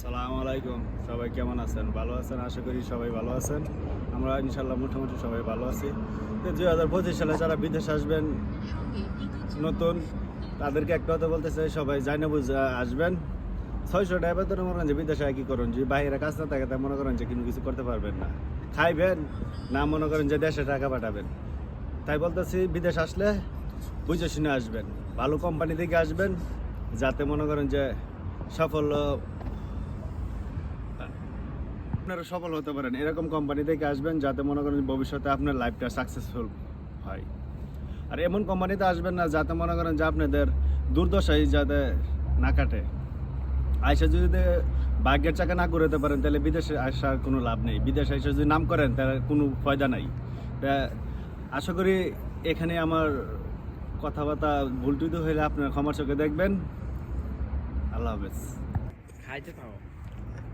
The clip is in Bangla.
সালাম আলাইকুম। সবাই কেমন আছেন? ভালো আছেন? আশা করি সবাই ভালো আছেন। আমরা ইনশাল্লাহ মোটামুটি সবাই ভালো আছি। তো দুই হাজার পঁচিশ সালে যারা বিদেশ আসবেন, নতুন, তাদেরকে একটা কথা বলতে চাই, সবাই জানে বুঝে আসবেন। ছয়শো টাকা বেতনে মনে করেন যে বিদেশে কী করুন যে বাইরে কাজ না থাকে, তা মনে করেন যে কোনো কিছু করতে পারবেন না। খাইবেন, না মনে করেন যে দেশে টাকা পাঠাবেন। তাই বলতেছি, বিদেশ আসলে বুঝে শুনে আসবেন। ভালো কোম্পানি থেকে আসবেন, যাতে মনে করেন যে সফল আপনারা সফল হতে পারেন। এরকম কোম্পানি থেকে আসবেন যাতে মনে করেন ভবিষ্যতে আপনার লাইফটা সাকসেসফুল হয়। আর এমন কোম্পানিতে আসবেন না যাতে মনে করেন যে আপনাদের দুর্দশাই যাতে না কাটে। আইসা যদি ভাগ্যের চাকা না করতে পারেন, তাহলে বিদেশে আসার কোনো লাভ নেই। বিদেশে এসে যদি নাম করেন, তাহলে কোনো ফায়দা নাই। তা আশা করি এখানে আমার কথাবার্তা ভুল টুইতে হলে আপনার ক্ষমার চোখে দেখবেন। আল্লাহ হাফেজ। খাইতে পাও।